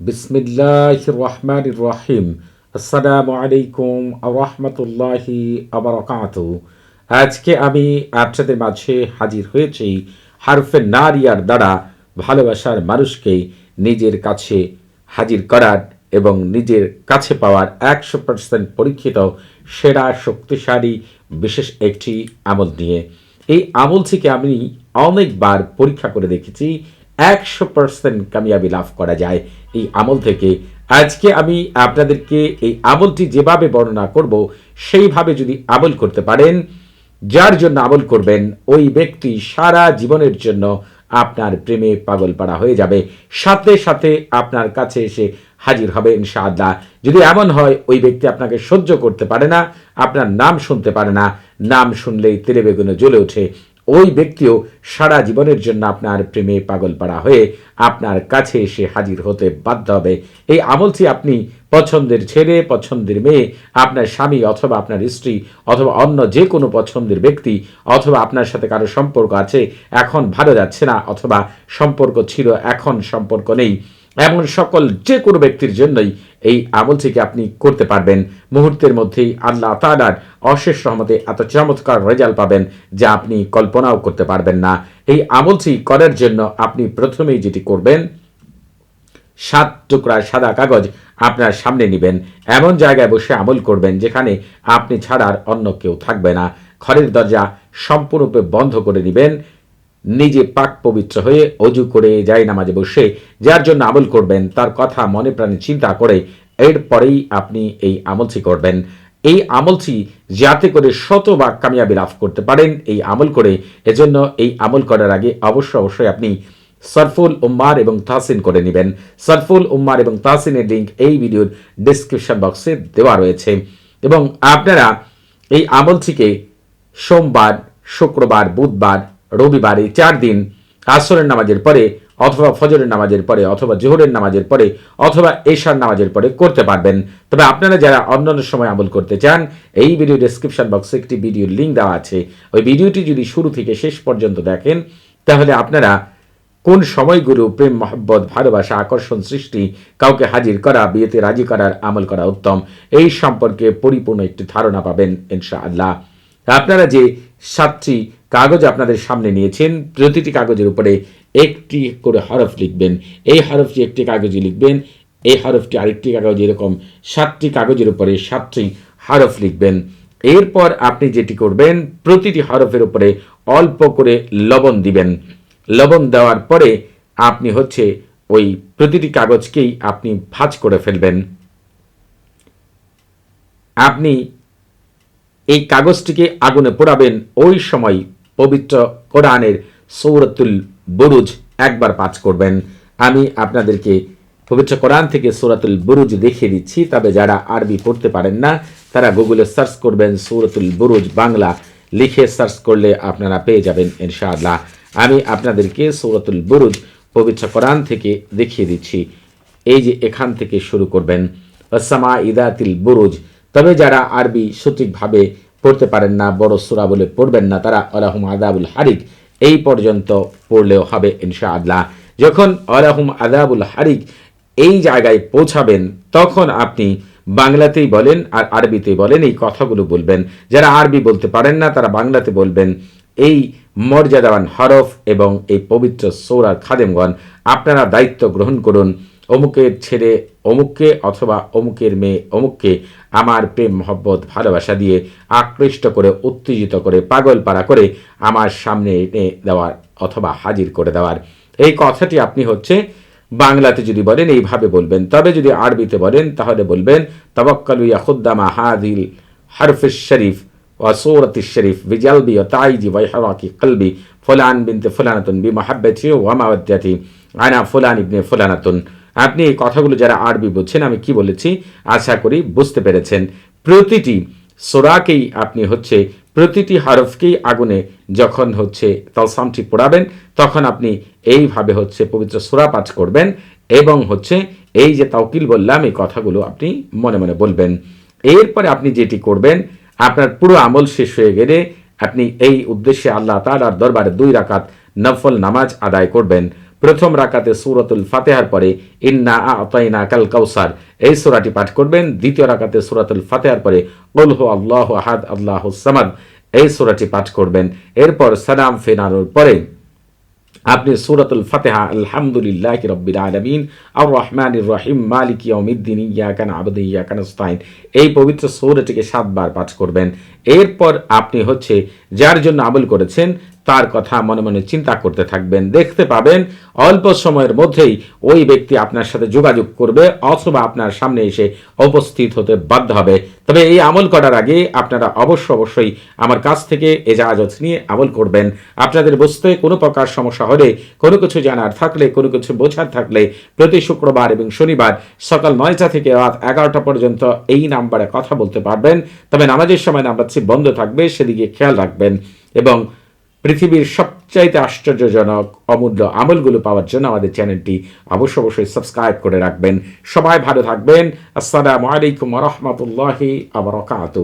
বিসমিল্লাহ রহমান রহিম আসসালামু আলাইকুম রহমতুল্লাহি আবরকাত আজকে আমি আপনাদের মাঝে হাজির হয়েছি হারফে নারিয়ার দ্বারা ভালোবাসার মানুষকে নিজের কাছে হাজির করার এবং নিজের কাছে পাওয়ার একশো পার্সেন্ট পরীক্ষিত, সেরা, শক্তিশালী, বিশেষ একটি আমল নিয়ে। এই আমল থেকে আমি অনেকবার পরীক্ষা করে দেখেছি একশো পার্সেন্ট কামিয়াবি লাভ করা যায় এই আমল থেকে। আজকে আমি আপনাদেরকে এই আমলটি যেভাবে বর্ণনা করব, সেইভাবে যদি আমল করতে পারেন, যার জন্য আমল করবেন, ওই ব্যক্তি সারা জীবনের জন্য আপনার প্রেমে পাগল পাড়া হয়ে যাবে। সাথে সাথে আপনার কাছে এসে হাজির হবে ইনশাআল্লাহ। যদি এমন হয়, ওই ব্যক্তি আপনাকে সহ্য করতে পারে না, আপনার নাম শুনতে পারে না। নাম শুনলেই তেলে বেগুনে জ্বলে ওঠে। ওই ব্যক্তিও সারা জীবনের জন্য আপনার প্রেমে পাগল পাড়া হয়ে আপনার কাছে এসে হাজির হতে বাধ্য হবে। এই আমলটি আপনি পছন্দের ছেলে, পছন্দের মেয়ে, আপনার স্বামী অথবা আপনার স্ত্রী অথবা অন্য যে কোনো পছন্দের ব্যক্তি অথবা আপনার সাথে কারও সম্পর্ক আছে, এখন ভালো যাচ্ছে না অথবা সম্পর্ক ছিল, এখন সম্পর্ক নেই। এমন সকল যে কোনো ব্যক্তির জন্যই এই আমলটিকে আপনি করতে পারবেন। মুহূর্তের মধ্যেই আল্লাহ তালার অশেষ রহমতে এত চমৎকার রেজাল্ট পাবেন যা আপনি কল্পনাও করতে পারবেন না। এই আমলটি করার জন্য আপনি প্রথমেই যেটি করবেন, সাত টুকরা সাদা কাগজ আপনার সামনে নেবেন। এমন জায়গায় বসে আমল করবেন যেখানে আপনি ছাড়ার অন্য কেউ থাকবে না। ঘরের দরজা সম্পূর্ণরূপে বন্ধ করে নেবেন। নিজে পাক পবিত্র হয়ে অজু করে যাই নামাজে বসে, যার জন্য আমল করবেন, তার কথা মনে প্রাণে চিন্তা করে এরপরেই আপনি এই আমলটি করবেন। এই আমলটি যাতে করে শতভাগ কামিয়াবি লাভ করতে পারেন, এই আমল করে এজন্য এই আমল করার আগে অবশ্য অবশ্যই আপনি সরফুল উম্মার এবং তাহসিন করে নেবেন। সরফুল উম্মার এবং তাহসিনের লিঙ্ক এই ভিডিওর ডিসক্রিপশন বক্সে দেওয়া রয়েছে। এবং আপনারা এই আমলটিকে সোমবার, শুক্রবার, বুধবার রবিবার চার দিন আসরের নামাজের পরে অথবা ফজরের নামাজের পরে অথবা জোহরের নামাজের পরে অথবা এশার নামাজের পরে করতে পারবেন। তবে আপনারা যারা অন্যান্য সময় আমল করতে চান, এই ভিডিও ডেসক্রিপশন বক্সে একটি ভিডিওর লিঙ্ক দেওয়া আছে। ওই ভিডিওটি যদি শুরু থেকে শেষ পর্যন্ত দেখেন, তাহলে আপনারা কোন সময়গুলো প্রেম, মহব্বত, ভালোবাসা, আকর্ষণ, সৃষ্টি, কাউকে হাজির করা, বিয়েতে রাজি করার, আমল করা উত্তম, এই সম্পর্কে পরিপূর্ণ একটি ধারণা পাবেন ইনশাআল্লাহ। আপনারা যে সাতটি কাগজ আপনাদের সামনে নিয়েছেন। প্রতিটি কাগজের উপরে একটি করে হরফ লিখবেন। এই হরফটি একটি কাগজে লিখবেন। এই হরফটি আরেকটি কাগজ, এরকম সাতটি কাগজের উপরে সাতটি হরফ লিখবেন। এরপর আপনি যেটি করবেন, প্রতিটি হরফের উপরে অল্প করে লবণ দিবেন। লবণ দেওয়ার পরে আপনি হচ্ছে ওই প্রতিটি কাগজকেই আপনি ভাঁজ করে ফেলবেন। আপনি এই কাগজটিকে আগুনে পোড়াবেন। ওই সময় পবিত্র কোরআনের সৌরতুল বুরুজ একবার পাঠ করবেন। আমি আপনাদেরকে পবিত্র কোরআন থেকে সৌরাতুল বুরুজ দেখিয়ে দিচ্ছি, তবে যারা আরবি পড়তে পারেন না, তারা গুগলে সার্চ করবেন সৌরতুল বুরুজ বাংলা, লিখে সার্চ করলে আপনারা পেয়ে যাবেন ইনশাআল্লাহ। আমি আপনাদেরকে সৌরতুল বুরুজ পবিত্র কোরআন থেকে দেখিয়ে দিচ্ছি। এই যে এখান থেকে শুরু করবেন। সামা ইদাতিল বুরুজ। তবে যারা আরবি সঠিকভাবে পড়তে পারেন না, বড় সুরা বলে পড়বেন না, তারা আলাহুম আদাবুল হারিক এই পর্যন্ত পড়লেও হবে ইনশা আল্লাহ যখন আলাহুম আদাবুল হারিক এই জায়গায় পৌঁছাবেন, তখন আপনি বাংলাতেই বলেন আর আরবিতে বলেন, এই কথাগুলো বলবেন। যারা আরবি বলতে পারেন না, তারা বাংলাতে বলবেন, এই মর্যাদাবান হরফ এবং এই পবিত্র সৌরার খাদেমগণ, আপনারা দায়িত্ব গ্রহণ করুন অমুকের ছেলে অমুককে অথবা অমুকের মেয়ে অমুককে আমার প্রেম মহব্বত ভালোবাসা দিয়ে আকৃষ্ট করে উত্তেজিত করে পাগল পাড়া করে আমার সামনে এনে দেওয়ার অথবা হাজির করে দেওয়ার এই কথাটি আপনি হচ্ছে বাংলাতে যদি বলেন এইভাবে বলবেন তবে যদি আরবিতে বলেন তাহলে বলবেন তবক্কালু ইয়াহুদ্দামা হাদিল হরফিস শরীফ وصورة الشريف بجلبي وتعيدي ويحرك قلبي فلان بنت فلانة بمحبتي ومودتي أنا فلان ابن فلانة আপনি এই কথাগুলো যারা আরবি বুঝছেন আমি কি বলেছি? আশা করি বুঝতে পেরেছেন। প্রতিটি সোরাকেই আপনি হচ্ছে, প্রতিটি হরফকেই আগুনে যখন হচ্ছে তলসামটি পোড়াবেন, তখন আপনি এইভাবে হচ্ছে পবিত্র সোরা পাঠ করবেন এবং হচ্ছে এই যে তাওকিল বললাম, এই কথাগুলো আপনি মনে মনে বলবেন। এরপরে আপনি যেটি করবেন, আপনার পুরো আমল শেষ হয়ে গেলে আপনি এই উদ্দেশ্যে আল্লাহ তালার দরবারে দুই রাকাত নফল নামাজ আদায় করবেন। প্রথম রাকাতে সুরতুল ফাতেহার পরে ইন্না আতাইনা কাল কাউসার। এই সূরাটি পাঠ করবেন, দ্বিতীয় রাকাতে সুরাতুল ফাতেহার পরে উলহু আল্লাহ আহাদ, আল্লাহ সামাদ। এই সূরাটি পাঠ করবেন। এরপর সালাম ফেরানোর পরে আপনি সুরাতুল ফাতেহা, আলহামদুলিল্লাহ রব্বিল আলমিন আর রহমান রহিম, মালিক ইয়মিদ্দিন ইয়াকান আবদ ইয়াকান স্তাইন এই পবিত্র সৌরটিকে সাতবার পাঠ করবেন। এরপর আপনি হচ্ছে, যার জন্য আমল করেছেন তার কথা মনে মনে চিন্তা করতে থাকবেন। দেখতে পাবেন, অল্প সময়ের মধ্যেই ওই ব্যক্তি আপনার সাথে যোগাযোগ করবে অথবা আপনার সামনে এসে উপস্থিত হতে বাধ্য হবে। তবে এই আমল করার আগে আপনারা অবশ্য অবশ্যই আমার কাছ থেকে এজাজত নিয়ে আমল করবেন। আপনাদের বুঝতে কোনো প্রকার সমস্যা হলে, কোনো কিছু জানার থাকলে, কোনো কিছু বোঝার থাকলে প্রতি শুক্রবার এবং শনিবার সকাল নয়টা থেকে রাত এগারোটা পর্যন্ত এই নাম্বারে কথা বলতে পারবেন। তবে নামাজের সময় নাম্বারটি বন্ধ থাকবে, সেদিকে খেয়াল রাখবেন এবং পৃথিবীর সবচাইতে আশ্চর্যজনক অমূল্য আমলগুলো পাওয়ার জন্য আমাদের চ্যানেলটি অবশ্য অবশ্যই সাবস্ক্রাইব করে রাখবেন। সবাই ভালো থাকবেন। আসসালামু আলাইকুম রহমতুল্লাহি আবরকাত